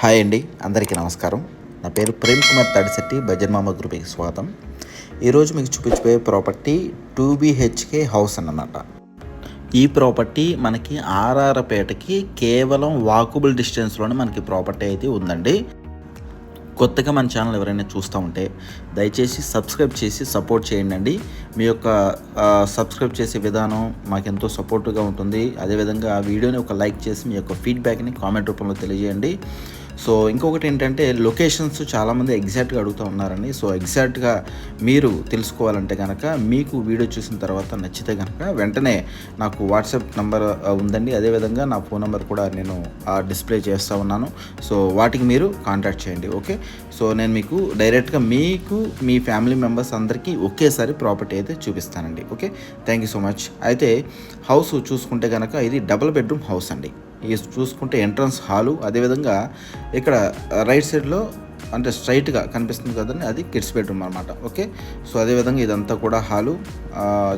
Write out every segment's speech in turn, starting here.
Hi అండి అందరికీ నమస్కారం. నా పేరు ప్రేమ్ కుమార్ తడిశెట్టి భజన్మామ గ్రూప్కి స్వాగతం. ఈరోజు మీకు చూపించబోయే ప్రాపర్టీ టూ బీహెచ్కే హౌస్ అన్నమాట. ఈ ప్రాపర్టీ మనకి ఆర్ఆర్పేటకి కేవలం వాకబుల్ డిస్టెన్స్లోనే మనకి ప్రాపర్టీ అయితే ఉందండి. కొత్తగా మన ఛానల్ ఎవరైనా చూస్తూ ఉంటే దయచేసి సబ్స్క్రైబ్ చేసి సపోర్ట్ చేయండి అండి. మీ యొక్క సబ్స్క్రైబ్ చేసే విధానం మాకెంతో సపోర్ట్గా ఉంటుంది. అదేవిధంగా ఆ వీడియోని ఒక లైక్ చేసి మీ యొక్క ఫీడ్బ్యాక్ని కామెంట్ రూపంలో తెలియజేయండి. సో ఇంకొకటి ఏంటంటే లొకేషన్స్ చాలామంది ఎగ్జాక్ట్గా అడుగుతూ ఉన్నారండి. సో ఎగ్జాక్ట్గా మీరు తెలుసుకోవాలంటే కనుక మీకు వీడియో చూసిన తర్వాత నచ్చితే కనుక వెంటనే నాకు వాట్సాప్ నెంబర్ ఉందండి. అదేవిధంగా నా ఫోన్ నెంబర్ కూడా నేను డిస్ప్లే చేస్తూ ఉన్నాను. సో వాటికి మీరు కాంటాక్ట్ చేయండి ఓకే? సో నేను మీకు డైరెక్ట్గా మీకు మీ ఫ్యామిలీ మెంబర్స్ అందరికీ ఒకేసారి ప్రాపర్టీ అయితే చూపిస్తానండి okay? Thank you so much. అయితే హౌస్ చూసుకుంటే కనుక ఇది డబుల్ బెడ్రూమ్ హౌస్ అండి. చూసుకుంటే ఎంట్రన్స్ హాలు అదేవిధంగా ఇక్కడ రైట్ సైడ్లో అంటే స్ట్రైట్గా కనిపిస్తుంది కదండి అది కిడ్స్ బెడ్రూమ్ అనమాట ఓకే? సో అదేవిధంగా ఇదంతా కూడా హాలు.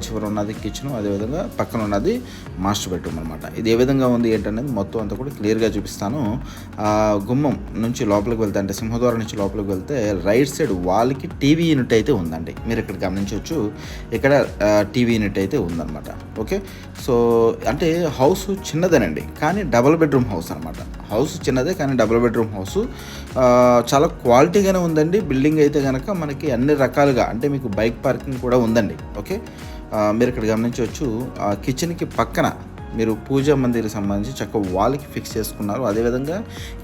చివర ఉన్నది కిచెన్ అదేవిధంగా పక్కన ఉన్నది మాస్టర్ బెడ్రూమ్ అనమాట ఇది ఏ విధంగా ఉంది ఏంటనేది మొత్తం అంతా కూడా క్లియర్గా చూపిస్తాను. గుమ్మం నుంచి లోపలికి వెళ్తే అంటే సింహద్వారం నుంచి లోపలికి వెళ్తే రైట్ సైడ్ వాల్కి టీవీ యూనిట్ అయితే ఉందండి. మీరు ఇక్కడ గమనించవచ్చు. ఇక్కడ టీవీ యూనిట్ అయితే ఉందన్నమాట. ఓకే? సో అంటే హౌస్ చిన్నదేనండి కానీ డబుల్ బెడ్రూమ్ హౌస్ అనమాట హౌస్ చిన్నదే కానీ డబుల్ బెడ్రూమ్ హౌస్. చాలా క్వాలిటీగానే ఉందండి. బిల్డింగ్ అయితే కనుక మనకి అన్ని రకాలుగా అంటే మీకు బైక్ పార్కింగ్ కూడా ఉందండి. ఓకే? మీరు ఇక్కడ గమనించవచ్చు. ఆ కిచెన్కి పక్కన మీరు పూజా మందిర్కి సంబంధించి చక్క వాల్కి ఫిక్స్ చేసుకున్నారు. అదేవిధంగా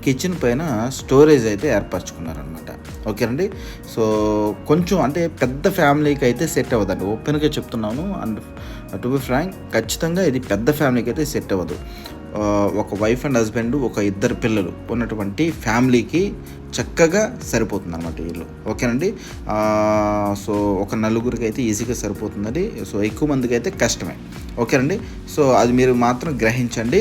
కిచెన్ పైన స్టోరేజ్ అయితే ఏర్పరచుకున్నారనమాట ఓకేనండి సో కొంచెం అంటే పెద్ద ఫ్యామిలీకి అయితే సెట్ అవ్వదండి. ఓపెన్గా చెప్తున్నాను. అండ్ టు బి ఫ్రాంక్ ఖచ్చితంగా ఇది పెద్ద ఫ్యామిలీకి అయితే సెట్ అవ్వదు. ఒక వైఫ్ అండ్ హస్బెండ్ ఒక ఇద్దరు పిల్లలు ఉన్నటువంటి ఫ్యామిలీకి చక్కగా సరిపోతుంది అనమాట వీళ్ళు ఓకేనండి? సో ఒక నలుగురికి అయితే ఈజీగా సరిపోతుందండి. సో ఎక్కువ మందికి అయితే కష్టమే. ఓకేనండి? సో అది మీరు మాత్రం గ్రహించండి.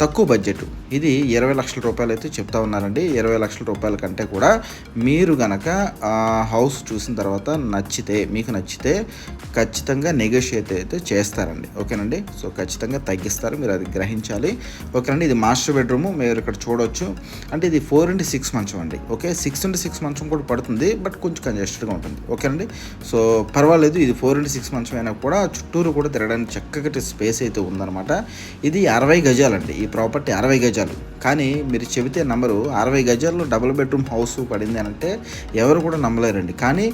తక్కువ బడ్జెట్ ఇది ఇరవై లక్షల రూపాయలు అయితే చెప్తా ఉన్నారండి. ఇరవై లక్షల రూపాయల కంటే కూడా మీరు గనక హౌస్ చూసిన తర్వాత నచ్చితే మీకు నచ్చితే ఖచ్చితంగా నెగోషియేట్ అయితే చేస్తారండి. ఓకేనండి? సో ఖచ్చితంగా తగ్గిస్తారు. మీరు అది గ్రహించాలి. ఓకేనండి? ఇది మాస్టర్ బెడ్రూమ్. మీరు ఇక్కడ చూడొచ్చు. అంటే ఇది ఫోర్ ఇంటూ సిక్స్ మంచం అండి. ఓకే? సిక్స్ ఇంటూ సిక్స్ మంచం కూడా పడుతుంది. బట్ కొంచెం కంజెస్టెడ్గా ఉంటుంది. ఓకేనండి? సో పర్వాలేదు. ఇది ఫోర్ ఇంటూ సిక్స్ మంచం అయినా కూడా చుట్టూరు కూడా తిరగడానికి చక్కటి స్పేస్ అయితే ఉందన్నమాట. ఇది అరవై గజాలండి. ఈ ప్రాపర్టీ అరవై గజాలు. కానీ మీరు చెబితే నంబరు అరవై గజాల్లో డబుల్ బెడ్రూమ్ హౌస్ పడింది అంటే ఎవరు కూడా నమ్మలేరండి. కానీ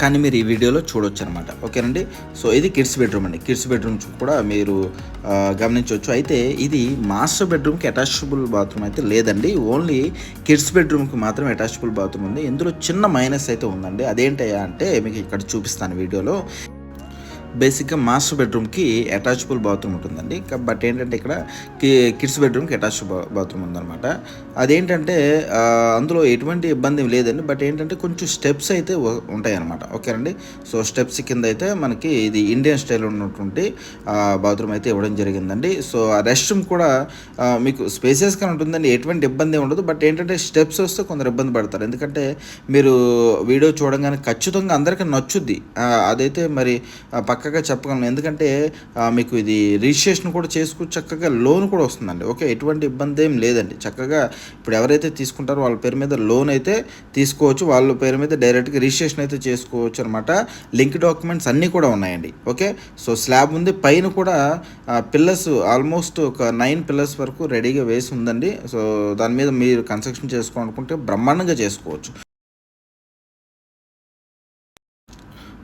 కానీ మీరు ఈ వీడియోలో చూడొచ్చు అనమాట ఓకేనండి? సో ఇది కిడ్స్ బెడ్రూమ్ అండి. కిడ్స్ బెడ్రూమ్ కూడా మీరు గమనించవచ్చు. అయితే ఇది మాస్టర్ బెడ్రూమ్కి అటాచబుల్ బాత్రూమ్ అయితే లేదండి. ఓన్లీ కిడ్స్ బెడ్రూమ్కి మాత్రం అటాచబుల్ బాత్రూమ్ ఉంది. ఇందులో చిన్న మైనస్ అయితే ఉందండి. అదేంటయ్యా అంటే మీకు ఇక్కడ చూపిస్తాను వీడియోలో. బేసిక్గా మాస్టర్ బెడ్రూమ్కి అటాచబుల్ బాత్రూమ్ ఉంటుందండి. బట్ ఏంటంటే ఇక్కడ కిడ్స్ బెడ్రూమ్కి అటాచ్ బాత్రూమ్ ఉందన్నమాట. అదేంటంటే అందులో ఎటువంటి ఇబ్బంది లేదండి. బట్ ఏంటంటే కొంచెం స్టెప్స్ అయితే ఉంటాయన్నమాట. ఓకేనండి? సో స్టెప్స్ కింద అయితే మనకి ఇది ఇండియన్ స్టైల్ ఉన్నటువంటి బాత్రూమ్ అయితే ఇవ్వడం జరిగిందండి. సో ఆ రెస్ట్ రూమ్ కూడా మీకు స్పేసెస్గా ఉంటుందండి. ఎటువంటి ఇబ్బంది ఉండదు. బట్ ఏంటంటే స్టెప్స్ వస్తే కొందరు ఇబ్బంది పడతారు. ఎందుకంటే మీరు వీడియో చూడగానే ఖచ్చితంగా అందరికీ నచ్చుద్ది. అదైతే మరి పక్క పక్కగా చెప్పగలను. ఎందుకంటే మీకు ఇది రిజిస్ట్రేషన్ కూడా చేసుకో చక్కగా లోన్ కూడా వస్తుందండి. ఓకే ఎటువంటి ఇబ్బంది ఏం లేదండి. చక్కగా ఇప్పుడు ఎవరైతే తీసుకుంటారో వాళ్ళ పేరు మీద లోన్ అయితే తీసుకోవచ్చు. వాళ్ళ పేరు మీద డైరెక్ట్గా రిజిస్ట్రేషన్ అయితే చేసుకోవచ్చు అనమాట లింక్ డాక్యుమెంట్స్ అన్నీ కూడా ఉన్నాయండి. ఓకే సో స్లాబ్ ఉంది. పైన కూడా పిల్లర్స్ ఆల్మోస్ట్ ఒక నైన్ పిల్లర్స్ వరకు రెడీగా వేసి ఉందండి. సో దాని మీద మీరు కన్స్ట్రక్షన్ చేసుకోవాలనుకుంటే బ్రహ్మాండంగా చేసుకోవచ్చు.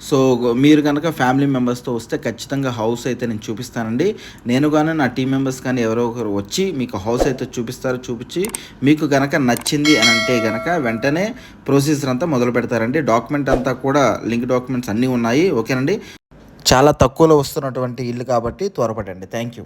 సో మీరు కనుక ఫ్యామిలీ మెంబర్స్తో వస్తే ఖచ్చితంగా హౌస్ అయితే నేను చూపిస్తానండి. నేను కానీ నా టీం మెంబర్స్ కానీ ఎవరో ఒకరు వచ్చి మీకు హౌస్ అయితే చూపిస్తారు చూపించి మీకు కనుక నచ్చింది అని అంటే కనుక వెంటనే ప్రొసీజర్ అంతా మొదలు పెడతారండి. డాక్యుమెంట్ అంతా కూడా లింక్ డాక్యుమెంట్స్ అన్నీ ఉన్నాయి. ఓకేనండి? చాలా తక్కువలో వస్తున్నటువంటి ఇల్లు కాబట్టి త్వరపడండి. Thank you